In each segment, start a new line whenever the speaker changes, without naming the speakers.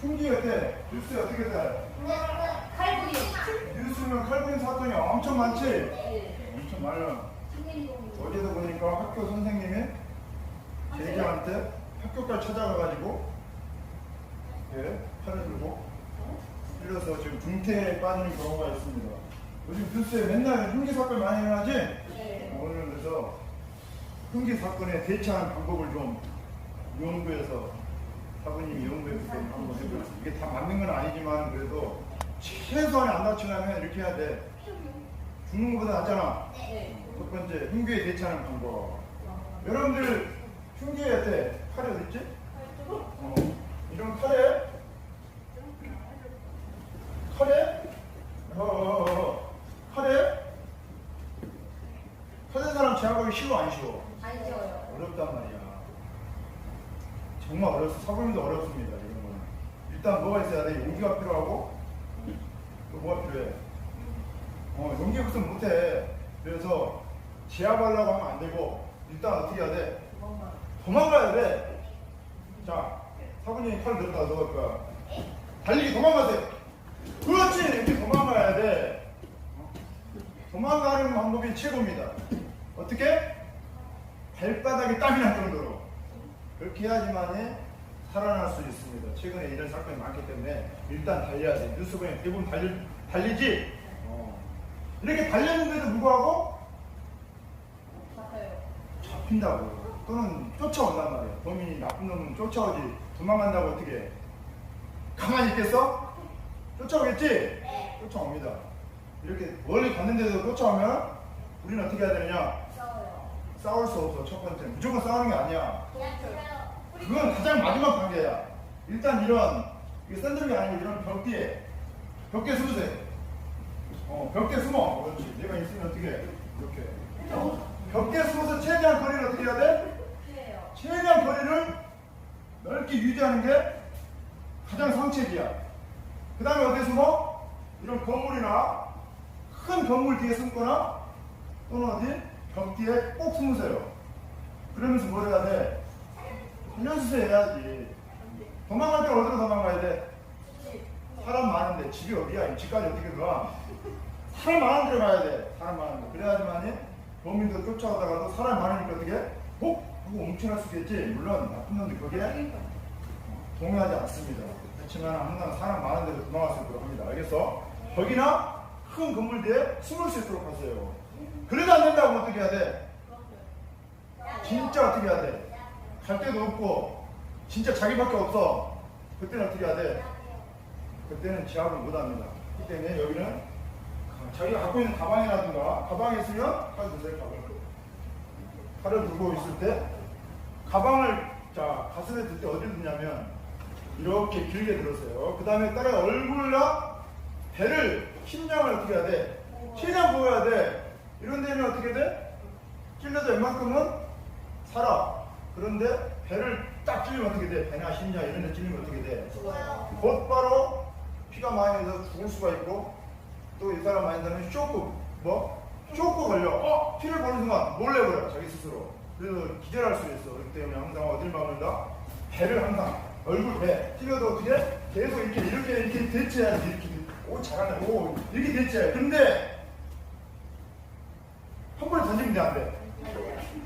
흉기 어때? 뉴스 어떻게 돼?
칼부리.
뉴스는 칼빈 사건이 엄청 많지?
네.
엄청 많아. 어제도 보니까 학교 선생님이 제자한테 학교까지 찾아가가지고 예, 팔을 들고 흘려서 지금 중태에 빠지는 경우가 있습니다. 요즘 뉴스에 맨날 흉기 사건 많이 일어나지?
네.
오늘 그래서 흉기 사건에 대처하는 방법을 좀 연구해서 사부님이 연구해서 좀 한번 해보겠습니다. 이게 다 맞는 건 아니지만 그래도 최소한이 안 다치려면 이렇게 해야 돼. 죽는 것보다 낫잖아.
네.
첫 번째 흉기에 대처하는 방법. 여러분들 흉기에 할때 칼이 어디 있지? 어, 이런 칼에 칼에 어, 어, 어, 칼에 칼에 사람 제압하기 쉬워 안 쉬워?
안 쉬워요.
어렵단 말이야. 정말 어렵어. 사부님도 어렵습니다. 이런 거는. 일단 뭐가 있어야 돼? 용기가 필요하고 또 뭐가 필요해? 어, 용기 없으면 못해. 그래서 제압하려고 하면 안 되고 일단 어떻게 해야 돼? 도망가야 돼. 자, 사부님이 칼 들었다 넣을 거야. 달리기 도망가세요. 그렇지! 이렇게 도망가야 돼. 어? 도망가는 방법이 최고입니다. 어떻게? 발바닥에 땀이 날 정도로. 그렇게 해야지만이 살아날 수 있습니다. 최근에 이런 사건이 많기 때문에 일단 달려야 돼. 뉴스 보면 대부분 달리, 달리지? 어. 이렇게 달렸는데도 불구하고. 잡힌다고. 또는 쫓아온단 말이야. 범인이 나쁜 놈은 쫓아오지. 도망간다고 어떻게 해? 가만히 있겠어? 쫓아오겠지?
네.
쫓아옵니다. 이렇게 멀리 갔는데도 쫓아오면 우리는 어떻게 해야 되느냐?
싸워요.
싸울 수 없어, 첫 번째. 무조건 싸우는 게 아니야. 그건 가장 마지막 단계야. 일단 이런, 샌드백이 아니고 이런 벽 뒤에, 벽 뒤에 숨으세요. 어, 벽 뒤에 숨어. 그렇지. 내가 있으면 어떻게 해? 이렇게. 벽 뒤에 숨어서 최대한 거리를 어떻게 해야 돼? 최대한 거리를 넓게 유지하는 게 가장 상책이야. 그 다음에 어디에 숨어? 이런 건물이나 큰 건물 뒤에 숨거나 또는 어디? 벽 뒤에 꼭 숨으세요. 그러면서 뭘 해야 돼? 살려주세요 해야지. 도망갈 때 어디로 도망가야 돼? 사람 많은데 집이 어디야? 이 집까지 어떻게 가? 사람 많은 데로 가야 돼. 사람 많은 데. 그래야지만이 범인들 쫓아오다가도 사람 많으니까 어떻게? 어? 하고 뭉쳐날 수 있겠지. 물론 나쁜 놈들 거기에 동의하지 않습니다. 그렇지만 항상 사람 많은 데로 도망갈 수 있도록 합니다. 알겠어? 거기나 큰 건물 뒤에 숨을 수 있도록 하세요. 그래도 안 된다고 어떻게 해야 돼? 진짜 어떻게 해야 돼? 갈 데도 없고 진짜 자기밖에 없어. 그때는 어떻게 해야 돼? 그때는 제압을 못 합니다. 그 때문에 여기는 자기가 갖고 있는 가방이라든가 가방에 있으면 칼 드세요 가방. 칼을 들고 있을 때 가방을 자 가슴에 들 때 어디를 드냐면 이렇게 길게 들었어요. 그 다음에 따라 얼굴과 배를 심장을 어떻게 해야 돼? 최대한 보여야 돼. 이런 데는 어떻게 돼? 찔러도 웬만큼은 살아. 그런데 배를 딱 찔리면 어떻게 돼? 배나 심장 이런 데 찔리면 어떻게 돼?
죽어요.
곧바로 피가 많이 나서 죽을 수가 있고 또 이 사람 많이 나면 쇼크 뭐? 쇼크 걸려 어? 피를 보는 순간 몰래 버려 자기 스스로 그래서 기절할 수 있어 그렇기 때문에 항상 어딜 막는다? 배를 항상 얼굴 배 찔려도 어떻게 계속 이렇게 이렇게 이렇게 대체해야지 이렇게 오 잘하네 오 이렇게 대체해 근데 한 번에 던지면 돼안 돼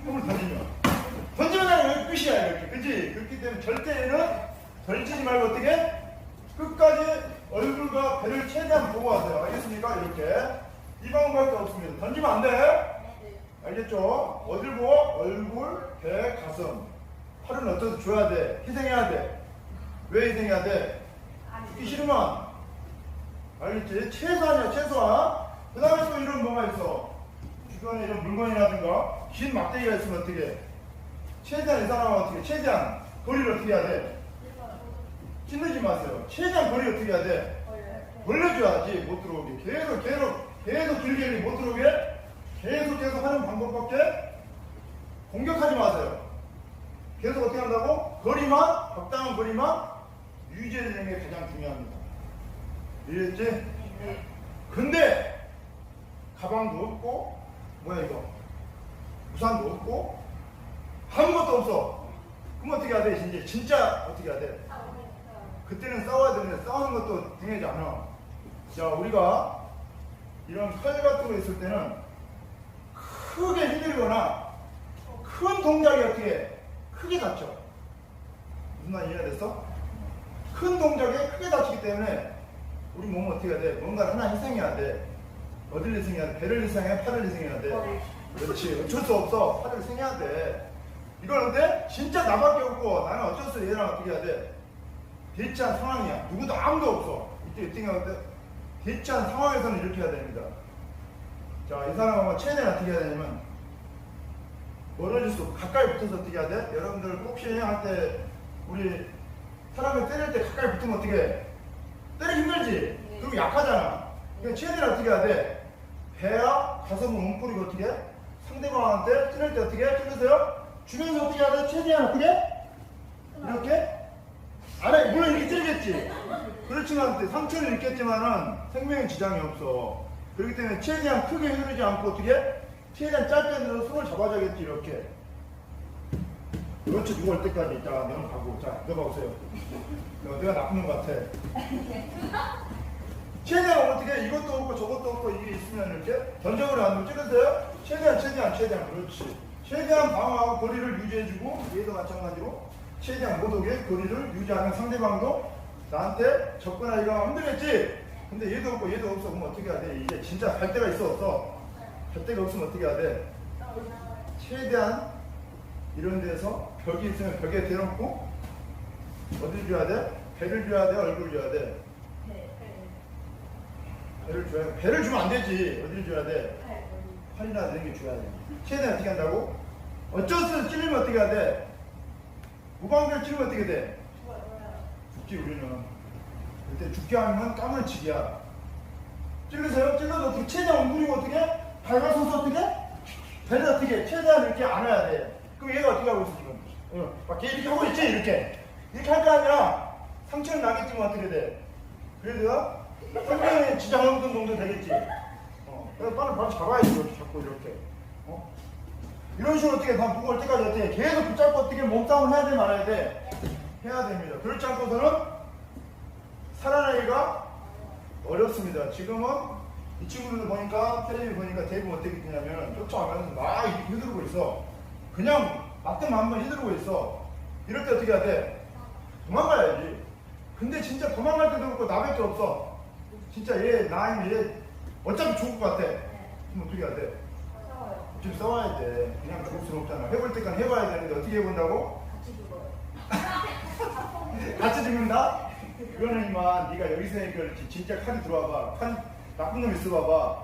한 번에 던지면 던지면 그냥 끝이야 이렇게 그치 그렇기 때문에 절대는 던지지 말고 어떻게 끝까지 얼굴과 배를 최대한 보고 하세요. 알겠습니까? 이렇게. 이 방법밖에 없습니다. 던지면 안 돼. 알겠죠? 어딜 보고? 얼굴, 배, 가슴. 팔은 어떻게 줘야 돼? 희생해야 돼. 왜 희생해야 돼? 죽기 싫으면. 알겠지? 최소한이야, 최소한. 그 다음에 또 이런 뭐가 있어. 주변에 이런 물건이라든가 긴 막대기가 있으면 어떻게 해? 최대한 이 사람은 어떻게 해? 최대한 거리를 어떻게 해야 돼? 찌르지 마세요. 최대한 거리 어떻게 해야 돼? 벌려줘야지 못 들어오게. 계속 계속 계속 길게 못 들어오게 계속 계속 하는 방법밖에 공격하지 마세요. 계속 어떻게 한다고? 거리만 적당한 거리만 유지해주는 게 가장 중요합니다. 이해했지? 근데 가방도 없고 뭐야 이거 우산도 없고 아무것도 없어. 그럼 어떻게 해야 돼? 이제 진짜 어떻게 해야 돼? 그때는 싸워야 되는데 싸우는 것도 중요하지 않아. 자, 우리가 이런 칼 같은 거 있을 때는 크게 휘둘거나 큰 동작이 어떻게 크게 다쳐. 무슨 말 이해가 됐어? 큰 동작에 크게 다치기 때문에 우리 몸은 어떻게 해야 돼? 뭔가 하나 희생해야 돼. 어디를 희생해야 돼? 배를 희생해? 팔을 희생해야 돼? 그렇지. 어쩔 수 없어. 팔을 희생해야 돼. 이걸 근데 진짜 나밖에 없고 나는 어쩔 수 없어. 얘랑 어떻게 해야 돼? 대치한 상황이야. 누구도 아무도 없어. 이때 돼? 대치한 상황에서는 이렇게 해야 됩니다. 자, 이 사람하고 최대한 어떻게 해야 되냐면 멀어질 수 가까이 붙어서 어떻게 해야 돼? 여러분들 복싱 할때 우리 사람을 때릴 때 가까이 붙으면 어떻게 해? 때리기 힘들지? 그리고 약하잖아. 그러니까 최대한 어떻게 해야 돼? 배야 가슴을 웅크리고 어떻게 해? 상대방한테 찌를 때 어떻게 해? 찌르세요? 주면서 어떻게 돼? 최대한 어떻게 해? 이렇게? 아래 물론 이렇게 찌르겠지. 그렇지만 상처는 있겠지만은 생명에 지장이 없어. 그렇기 때문에 최대한 크게 흐르지 않고 어떻게? 해? 최대한 짧게 들어 손을 잡아줘야겠지 이렇게. 그렇지 올 때까지 자 너는 가고 자 너가 오세요. 너, 내가 나쁜 놈 같아. 최대한 어떻게 이것도 없고 저것도 없고 이게 있으면 이렇게 던져버려 안 찍으세요? 최대한 최대한 최대한 그렇지. 최대한 방어하고 거리를 유지해주고 얘도 마찬가지로 최대한 못 오게 거리를 유지하면 상대방도 나한테 접근하기가 힘들겠지. 근데 얘도 없고 얘도 없어 그럼 어떻게 해야 돼? 이제 진짜 갈 데가 있어 없어? 갈 데가 없으면 어떻게 해야 돼? 최대한 이런 데서 벽이 있으면 벽에 대놓고 어디를 줘야 돼? 배를 줘야 돼? 얼굴을 줘야 돼? 배를 줘야 돼. 배를 주면 안 되지. 어디를 줘야 돼? 팔이나 이런 게 줘야 돼. 최대한 어떻게 한다고? 어쩔 수 없이 찔리면 어떻게 해야 돼? 무방비를 찔리면 어떻게 돼? 죽지 우리는. 그때 죽게 하면 까물치기야. 찔르세요? 찔러도 어떻게 최대한 웅크리고 어떻게? 밟아서서 어떻게? 배를 어떻게? 최대한 이렇게 안아야 돼. 그럼 얘가 어떻게 하고 있어 지금? 어, 막걔 이렇게 하고 있지 이렇게. 이렇게 할거 아니야. 상처는 나겠지만 어떻게 돼? 그래도 생명에 지장 없는 정도 되겠지. 어, 그래서 빨리 바로 잡아야지 이렇게 잡고 이렇게. 어? 이런 식으로 어떻게 다올 때까지 어떻게 계속 붙잡고 어떻게 몸싸움 해야 돼 말아야 돼? 해야 됩니다. 그렇지 않고서는 살아나기가 어렵습니다. 지금은 이 친구들도 보니까 텔레비 보니까 대부분 어떻게 되냐면 쫓아가면서 막 이렇게 휘두르고 있어. 그냥 맞든 마음만 휘두르고 있어. 이럴 때 어떻게 해야 돼? 도망가야지. 근데 진짜 도망갈 때도 없고 나밖에 없어. 진짜 얘 나이면 얘 어차피 죽을 것 같아. 그럼 어떻게 해야 돼? 지금 싸워야 돼. 그냥 죽을 수는 없잖아. 해볼 때까지 해봐야 되는데 어떻게 해본다고? 같이 죽는다? 그거는 이만 네가 여기서 해 그렇지. 진짜 칼이 들어와봐. 칼 나쁜 놈 있어봐봐.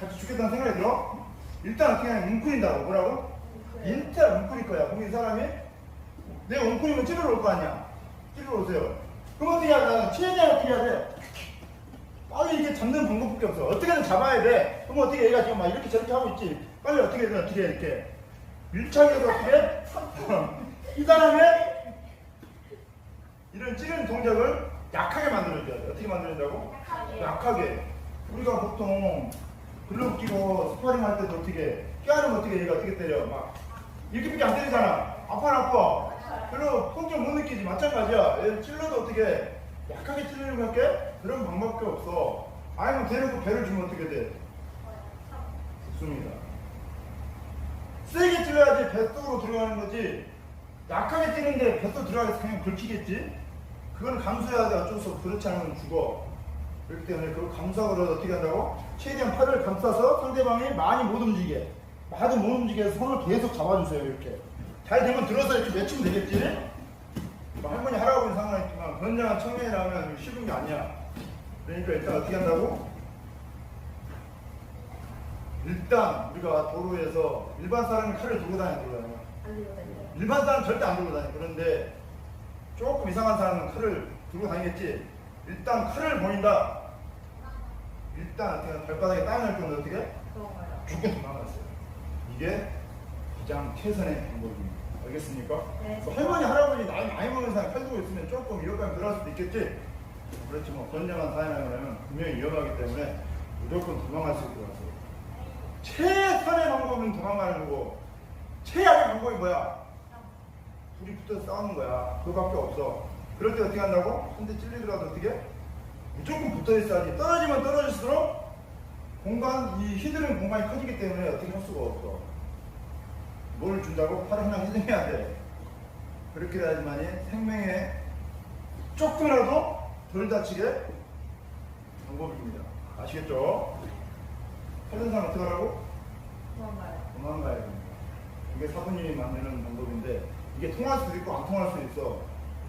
같이 죽겠다는 생각이 들어? 일단 그냥 웅크린다고. 뭐라고? 일단 웅크릴 거야. 이 사람이 내가 웅크리면 찌르러 올 거 아니야. 찌르러 오세요. 그럼 어떻게 해야 돼? 최대한 어떻게 해야 돼? 빨리 이렇게 잡는 방법밖에 없어. 어떻게든 잡아야 돼. 그럼 어떻게 얘가 지금 막 이렇게 저렇게 하고 있지. 빨리 어떻게 해, 어떻게 해, 이렇게. 밀착해서 어떻게 해? 이 사람의 이런 찌르는 동작을 약하게 만들어줘야 돼. 어떻게 만들어준다고? 약하게. 우리가 보통 글러브 끼고 스파링 할 때도 어떻게 껴안으면 어떻게 얘가 어떻게 때려? 막 이렇게밖에 안 때리잖아. 아파 안 아파? 별로 통증 못 느끼지. 마찬가지야. 얘 찔러도 어떻게 약하게 찔리는 것밖에 그런 방법밖에 없어. 아니 면 대놓고 배를 주면 어떻게 돼? 좋습니다. 세게 찔러야지 뱃속으로 들어가는 거지. 약하게 찌는데 뱃속 들어가서 그냥 긁히겠지? 그건 감수해야 돼. 어쩔 수 없어. 그렇지 않으면 죽어. 그렇기 때문에 그걸 감수하고 그래서 어떻게 한다고? 최대한 팔을 감싸서 상대방이 많이 못 움직이게. 많이 못 움직이게 해서 손을 계속 잡아주세요. 이렇게. 잘 되면 들어서 이렇게 맺히면 되겠지? 뭐 할머니, 할아버지는 상관없지만 건장한 청년이라면 쉬운 게 아니야. 그러니까 일단 어떻게 한다고? 일단 우리가 도로에서 일반 사람이 칼을 들고 다니는 거잖아요. 일반 사람은 절대 안 들고 다녀. 그런데 조금 이상한 사람은 칼을 들고 다니겠지. 일단 칼을 보인다. 일단 어떻게 발바닥에 땀이 날 건데 어떻게? 죽게 도망갔어요. 이게 가장 최선의 방법입니다. 알겠습니까?
네.
뭐 할머니, 할아버지 나이 많이 먹는 사람 칼 들고 있으면 조금 위협감이 들어갈 수도 있겠지. 그렇지만 건장한 사람이라면 분명히 위험하기 때문에 무조건 도망갈 수 있도록 하세요. 최선의 방법은 도망가는 거고 최악의 방법이 뭐야? 둘이 붙어서 싸우는 거야. 그거밖에 없어. 그럴 때 어떻게 한다고? 손대 찔리더라도 어떻게? 무조건 붙어 있어야지. 떨어지면 떨어질수록 공간, 이 휘두른 공간이 커지기 때문에 어떻게 할 수가 없어. 뭘 준다고? 팔을 하나 희생해야 돼. 그렇게 해야지만이 생명에 조금이라도 덜 다치게 방법입니다. 아시겠죠? 사람 어떻게 하라고?
도망가요.
도망가야 됩니다. 이게 사부님이 만드는 방법인데 이게 통할 수도 있고 안 통할 수도 있어.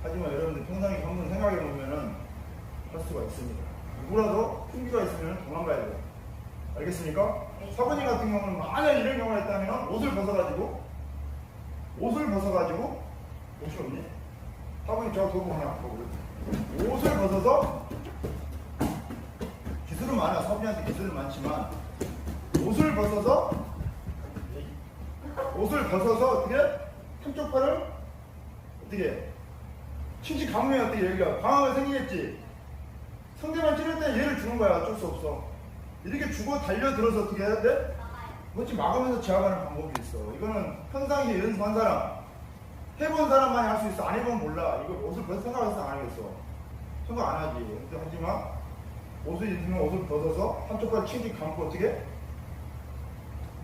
하지만 여러분들 평상시 한번 생각해 보면은 할 수가 있습니다. 누구라도 흉기가 있으면 도망가야 돼요. 알겠습니까?
네.
사부님 같은 경우는 만약 이런 경우가 있다면 옷을 벗어가지고 옷을 벗어가지고 옷이 없니? 사부님 저 그거 하나 보고 옷을 벗어서 기술은 많아. 사부님한테 기술은 많지만 옷을 벗어서 옷을 벗어서 어떻게? 한쪽 팔을 어떻게? 칭치 강요에 어떻게 여기가 방황이 생기겠지. 상대방 찌를 때 얘를 주는 거야. 어쩔 수 없어 이렇게 주고 달려들어서 어떻게 해야 돼? 뭐지 막으면서 제압하는 방법이 있어. 이거는 평상시에 연습한 사람 해본 사람만이 할 수 있어. 안 해보면 몰라. 이거 옷을 벌써 생각해서 안 하겠어. 생각 안 하지. 근데 하지만 옷을 입으면 옷을 벗어서 한쪽 팔 칭치 감고 어떻게?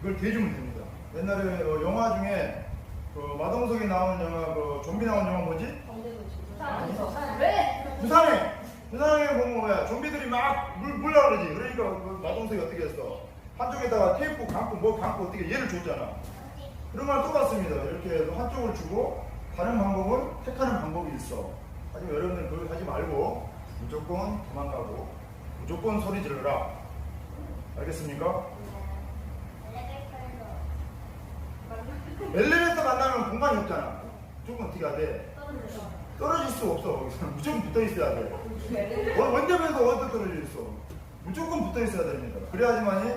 이걸 대주면 됩니다. 옛날에 어, 영화 중에 그 마동석이 나온 영화, 그 좀비 나온 영화 뭐지?
왜?
부산에 부산에 보면 뭐야 좀비들이 막 물, 물라 그러지. 그러니까 그 마동석이 어떻게 했어? 한쪽에다가 테이프 감고 뭐 감고 어떻게 얘를 줬잖아. 그런 거랑 똑같습니다. 이렇게 한쪽을 주고 다른 방법은 택하는 방법이 있어. 하지만 여러분들 그걸 하지 말고 무조건 도망가고 무조건 소리 지르라. 알겠습니까? 엘리베이터 만나면 공간이 없잖아. 무조건 어떻게 해야 돼? 떨어질 수 없어. 거기서 무조건 붙어 있어야 돼. 원- 원자면서 어떻게 떨어질 수 없어. 무조건 붙어 있어야 됩니다. 그래야지만이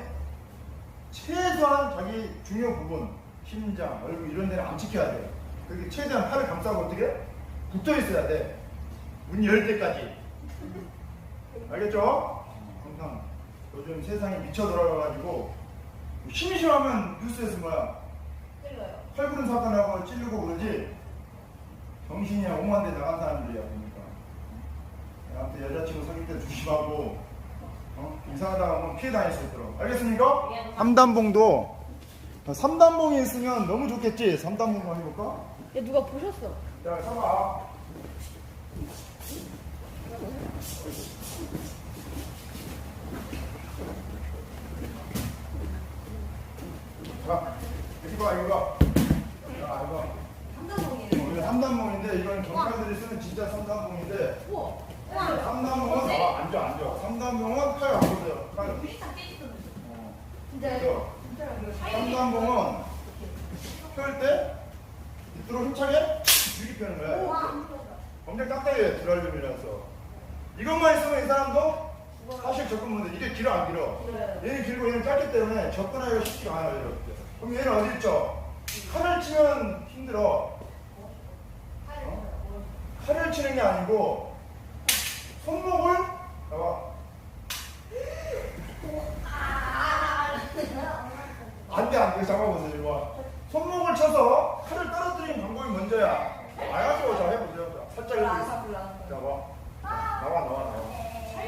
최소한 자기 중요 부분, 심장, 얼굴 이런 데는 안 지켜야 돼. 그렇게 최대한 팔을 감싸고 어떻게? 붙어 있어야 돼. 문 열 때까지. 알겠죠? 항상 요즘 세상이 미쳐 돌아가가지고 심심하면 뉴스에서 뭐야?
찔러요.
팔부른 사건하고 찔리고 그러지 정신이 오만대 나간 사람들이야 보니까 아무튼 여자친구 사귈 때 조심하고 어? 이상하다가 하면 피해 다닐 수 있도록 알겠습니까? 삼단봉도 3단봉이 있으면 너무 좋겠지 3단봉 한번 해볼까?
야 누가 보셨어?
자 잡아 자 이거 봐 이거 봐 3단봉인데 이건 경찰들이 쓰는 진짜 3단봉인데
우와.
3단봉은 아, 앉아 앉아. 3단봉은 팔 바꾸세요. 팔 어.
진짜요?
3단봉은 펼때 밑으로 힘차게 줄이 펴는 거야. 이렇게. 엄청 딱딱해 드랄륨이라서. 이것만 있으면 이 사람도 사실 접근 못해 이게 길어 안 길어? 얘는 길고 얘는 짧기 때문에 접근하기가 쉽지가 않아요 이렇게. 그럼 얘는 어디 있죠? 칼을 치면 힘들어 칼을 치는 게 아니고 손목을 봐봐. 안돼 안돼. 잡아보세요 이거. 봐. 손목을 쳐서 칼을 떨어뜨리는 방법이 먼저야. 알았죠 자 해보세요 자, 살짝 이렇게. 자 봐. 나와 나와 나와.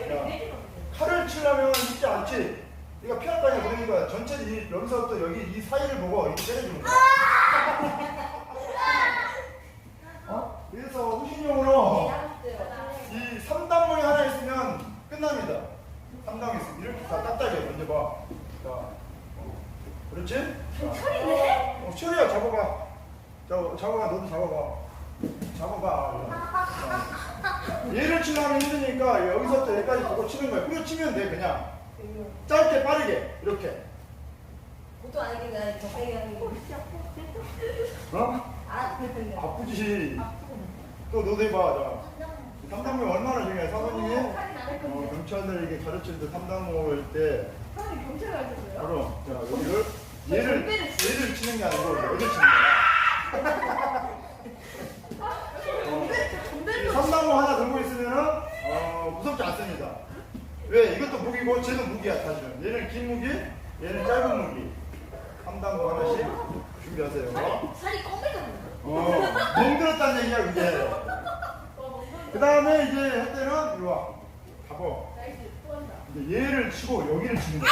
자, 칼을 치려면 쉽지 않지. 이거 피할까지 그러니까 전체 이, 여기서부터 여기 이 사이를 보고 이렇게 때려주는 거야. 어? 그래서 후신용으로 이 3단봉이 하나 있으면 끝납니다. 3단봉 있으면 이렇게 다 딱딱해 먼저 봐. 자, 그렇지? 자, 어, 철이야. 잡아봐. 자, 잡아봐. 너도 잡아봐. 잡아봐. 자. 얘를 치려면 힘드니까 여기서부터 여기까지 보고 치는 거야. 그리고 치면 돼 그냥. 짧게 빠르게. 이렇게.
보통 아니게 그냥 적당히 하는 거.
어?
아.
아프지 또 너도 해봐 자 3단봉 얼마나 중요해 사모님이? 어, 경찰들에게 가르칠 때 3단봉을 때.
사람이 경찰 가셨어요?
바로 자 여기를 얘를 얘를 치는 게 아니고 여기를 치는 거야.
전대로
3단봉 하나 들고 있으면은 어, 무섭지 않습니다. 왜? 이것도 무기고 쟤도 무기야 사실은. 얘는 긴 무기 얘는 짧은 무기. 3단봉 하나씩 준비하세요.
살이 껌해졌는데?
어, 멍들었다는 얘기야 그게 그 다음에 이제 할 때는 이리 와.
한다.
이제 얘를 치고 여기를 치는 거야.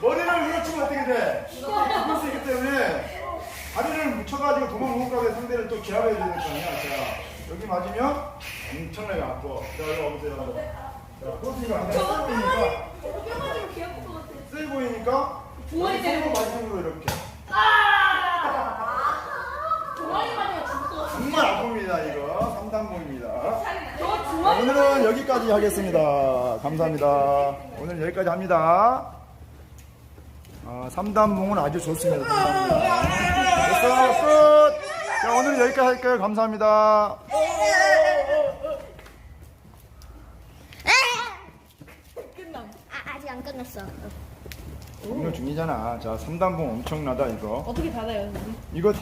머리를 위로 치면 어떻게 돼? 죽을 수 있기 때문에 다리를 묻혀가지고 도망 못 가게 상대를 또 기합해야 되는 거 아니야. 자, 여기 맞으면 엄청나게 아파. 자, 여기 와보세요. 자, 코스가 안 돼. 세 보이니까,
저거 뼈가지고 귀여울 것 같아.
세 보이니까,
종아리 때문에.
마지막으로 이렇게.
종아리 맞으면 죽을 것 같아.
아픕니다, 이거. 3단봉입니다.
저 종아리
오늘은 여기까지 하겠습니다. 감사합니다. 오늘 여기까지 합니다. 아, 3단 봉은 아주 좋습니다. 3단봉. 됐어, 끝! 자, 오늘은 여기까지 할게요. 감사합니다.
아, 아직 안 끝났어.
오늘 중이잖아. 자, 3단 봉 엄청나다, 이거.
어떻게 받아요?
이거